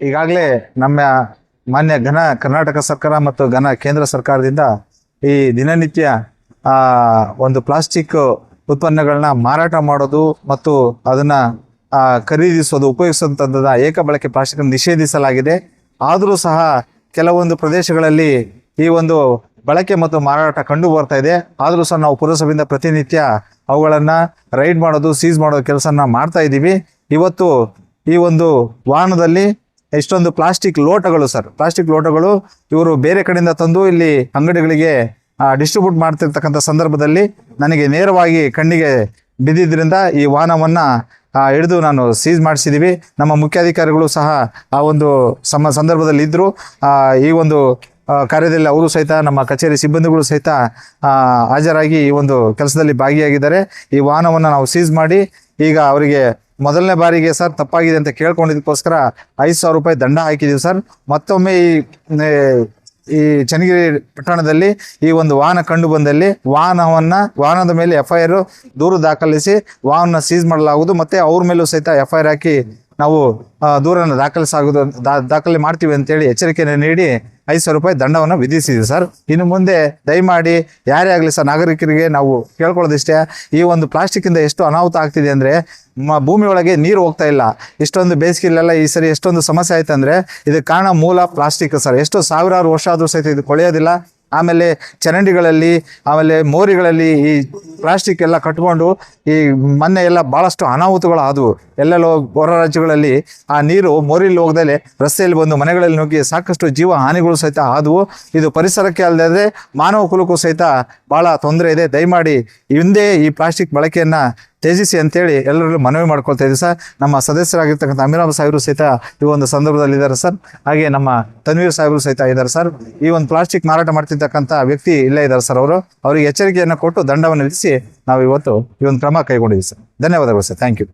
ಈಗಾಗಲೇ ನಮ್ಮ ಮಾನ್ಯ ಘನ ಕರ್ನಾಟಕ ಸರ್ಕಾರ ಮತ್ತು ಘನ ಕೇಂದ್ರ ಸರ್ಕಾರದಿಂದ ಈ ದಿನನಿತ್ಯ ಒಂದು ಪ್ಲಾಸ್ಟಿಕ್ ಉತ್ಪನ್ನಗಳನ್ನ ಮಾರಾಟ ಮಾಡೋದು ಮತ್ತು ಅದನ್ನ ಖರೀದಿಸೋದು ಉಪಯೋಗಿಸುವಂಥದ್ದನ್ನ ಏಕ ಬಳಕೆ ಪ್ಲಾಸ್ಟಿಕ್ ನಿಷೇಧಿಸಲಾಗಿದೆ. ಆದರೂ ಸಹ ಕೆಲವೊಂದು ಪ್ರದೇಶಗಳಲ್ಲಿ ಈ ಒಂದು ಬಳಕೆ ಮತ್ತು ಮಾರಾಟ ಕಂಡು ಬರ್ತಾ ಇದೆ. ಆದರೂ ಸಹ ನಾವು ಪುರಸಭೆಯಿಂದ ಪ್ರತಿನಿತ್ಯ ಅವುಗಳನ್ನು ರೈಡ್ ಮಾಡೋದು ಸೀಸ್ ಮಾಡೋ ಕೆಲಸನ ಮಾಡ್ತಾ ಇದ್ದೀವಿ. ಇವತ್ತು ಈ ಒಂದು ವಾಹನದಲ್ಲಿ ಎಷ್ಟೊಂದು ಪ್ಲಾಸ್ಟಿಕ್ ಲೋಟಗಳು ಸರ್. ಪ್ಲಾಸ್ಟಿಕ್ ಲೋಟಗಳು ಇವರು ಬೇರೆ ಕಡೆಯಿಂದ ತಂದು ಇಲ್ಲಿ ಅಂಗಡಿಗಳಿಗೆ ಡಿಸ್ಟ್ರಿಬ್ಯೂಟ್ ಮಾಡ್ತಿರ್ತಕ್ಕಂಥ ಸಂದರ್ಭದಲ್ಲಿ ನನಗೆ ನೇರವಾಗಿ ಕಣ್ಣಿಗೆ ಬಿದ್ದಿದ್ದರಿಂದ ಈ ವಾಹನವನ್ನು ಹಿಡಿದು ನಾನು ಸೀಸ್ ಮಾಡಿಸಿದ್ದೀವಿ ನಮ್ಮ ಮುಖ್ಯಾಧಿಕಾರಿಗಳು ಸಹ ಆ ಒಂದು ಸಮ, ಸಂದರ್ಭದಲ್ಲಿ ಇದ್ದರು ಈ ಒಂದು ಕಾರ್ಯದಲ್ಲಿ ಅವರು ಸಹಿತ, ನಮ್ಮ ಕಚೇರಿ ಸಿಬ್ಬಂದಿಗಳು ಸಹಿತ ಹಾಜರಾಗಿ ಈ ಒಂದು ಕೆಲಸದಲ್ಲಿ ಭಾಗಿಯಾಗಿದ್ದಾರೆ. ಈ ವಾಹನವನ್ನು ನಾವು ಸೀಸ್ ಮಾಡಿ ಈಗ ಅವರಿಗೆ ಮೊದಲನೇ ಬಾರಿಗೆ ಸರ್ ತಪ್ಪಾಗಿದೆ ಅಂತ ಕೇಳ್ಕೊಂಡಿದ್ದಕ್ಕೋಸ್ಕರ ಐದು ಸಾವಿರ ರೂಪಾಯಿ ದಂಡ ಹಾಕಿದ್ದೀವಿ ಸರ್. ಮತ್ತೊಮ್ಮೆ ಈ ಈ ಚನ್ನಗಿರಿ ಪಟ್ಟಣದಲ್ಲಿ ಈ ಒಂದು ವಾಹನ ಕಂಡು ಬಂದಲ್ಲಿ ವಾಹನವನ್ನ, ವಾಹನದ ಮೇಲೆ ಎಫ್ ಐ ಆರ್ ದೂರು ದಾಖಲಿಸಿ ವಾಹನ ಸೀಸ್ ಮಾಡಲಾಗುವುದು. ಮತ್ತೆ ಅವ್ರ ಮೇಲೂ ಸಹಿತ ಎಫ್ ಐ ಆರ್ ಹಾಕಿ ನಾವು ದೂರನ್ನು ದಾಖಲಿಸಾಗುವುದು ದಾಖಲೆ ಮಾಡ್ತೀವಿ ಅಂತೇಳಿ ಎಚ್ಚರಿಕೆಯನ್ನು ನೀಡಿ ಐದು ಸಾವಿರ ರೂಪಾಯಿ ದಂಡವನ್ನು ವಿಧಿಸಿದೆ ಸರ್. ಇನ್ನು ಮುಂದೆ ದಯಮಾಡಿ ಯಾರೇ ಆಗಲಿ ಸರ್ ನಾಗರಿಕರಿಗೆ ನಾವು ಕೇಳ್ಕೊಳ್ಳೋದಿಷ್ಟೇ, ಈ ಒಂದು ಪ್ಲಾಸ್ಟಿಕ್ಕಿಂದ ಎಷ್ಟು ಅನಾಹುತ ಆಗ್ತಿದೆ ಅಂದರೆ ಭೂಮಿಯೊಳಗೆ ನೀರು ಹೋಗ್ತಾ ಇಲ್ಲ. ಇಷ್ಟೊಂದು ಬೇಸಿಗೆಲೆಲ್ಲ ಈ ಸರಿ ಎಷ್ಟೊಂದು ಸಮಸ್ಯೆ ಆಯ್ತು ಅಂದರೆ ಇದಕ್ಕೆ ಕಾರಣ ಮೂಲ ಪ್ಲಾಸ್ಟಿಕ್ ಸರ್. ಎಷ್ಟು ಸಾವಿರಾರು ವರ್ಷ ಆದರೂ ಸಹಿತ ಇದು ಕೊಳೆಯೋದಿಲ್ಲ. ಆಮೇಲೆ ಚರಂಡಿಗಳಲ್ಲಿ, ಆಮೇಲೆ ಮೋರಿಗಳಲ್ಲಿ ಈ ಪ್ಲಾಸ್ಟಿಕ್ ಎಲ್ಲ ಕಟ್ಕೊಂಡು ಈ ಮೊನ್ನೆ ಎಲ್ಲ ಭಾಳಷ್ಟು ಅನಾಹುತಗಳು ಆದವು ಎಲ್ಲೆಲ್ಲೋ ಹೊರ ರಾಜ್ಯಗಳಲ್ಲಿ ಆ ನೀರು ಮೋರಿಲಿ ಹೋಗ್ದಲೆ ರಸ್ತೆಯಲ್ಲಿ ಬಂದು ಮನೆಗಳಲ್ಲಿ ನುಗ್ಗಿ ಸಾಕಷ್ಟು ಜೀವ ಹಾನಿಗಳು ಸಹಿತ ಆದವು. ಇದು ಪರಿಸರಕ್ಕೆ ಅಲ್ಲದೆ ಮಾನವ ಕುಲಕ್ಕೂ ಸಹಿತ ಭಾಳ ತೊಂದರೆ ಇದೆ. ದಯಮಾಡಿ ಹಿಂದೆ ಈ ಪ್ಲಾಸ್ಟಿಕ್ ಬಳಕೆಯನ್ನ ತ್ಯಜಿಸಿ ಅಂತೇಳಿ ಎಲ್ಲರಲ್ಲೂ ಮನವಿ ಮಾಡ್ಕೊಳ್ತಾ ಇದ್ದೀವಿ ಸರ್. ನಮ್ಮ ಸದಸ್ಯರಾಗಿರ್ತಕ್ಕಂಥ ಅಮಿರಾಬ್ ಸಾಹೇಬರು ಸಹಿತ ಈ ಒಂದು ಸಂದರ್ಭದಲ್ಲಿ ಇದ್ದಾರೆ ಸರ್. ಹಾಗೆ ನಮ್ಮ ತನ್ವೀರ್ ಸಾಹೇಬರು ಸಹಿತ ಇದ್ದಾರೆ ಸರ್. ಈ ಒಂದು ಪ್ಲಾಸ್ಟಿಕ್ ಮಾರಾಟ ಮಾಡ್ತಿರ್ತಕ್ಕಂಥ ವ್ಯಕ್ತಿ ಇಲ್ಲೇ ಇದ್ದಾರೆ ಸರ್ ಅವರು. ಅವರಿಗೆ ಎಚ್ಚರಿಕೆಯನ್ನು ಕೊಟ್ಟು ದಂಡವನ್ನು ವಿಧಿಸಿ ನಾವು ಇವತ್ತು ಈ ಒಂದು ಕ್ರಮ ಕೈಗೊಂಡಿದ್ದೀವಿ ಸರ್. ಧನ್ಯವಾದಗಳು ಸರ್. Thank you.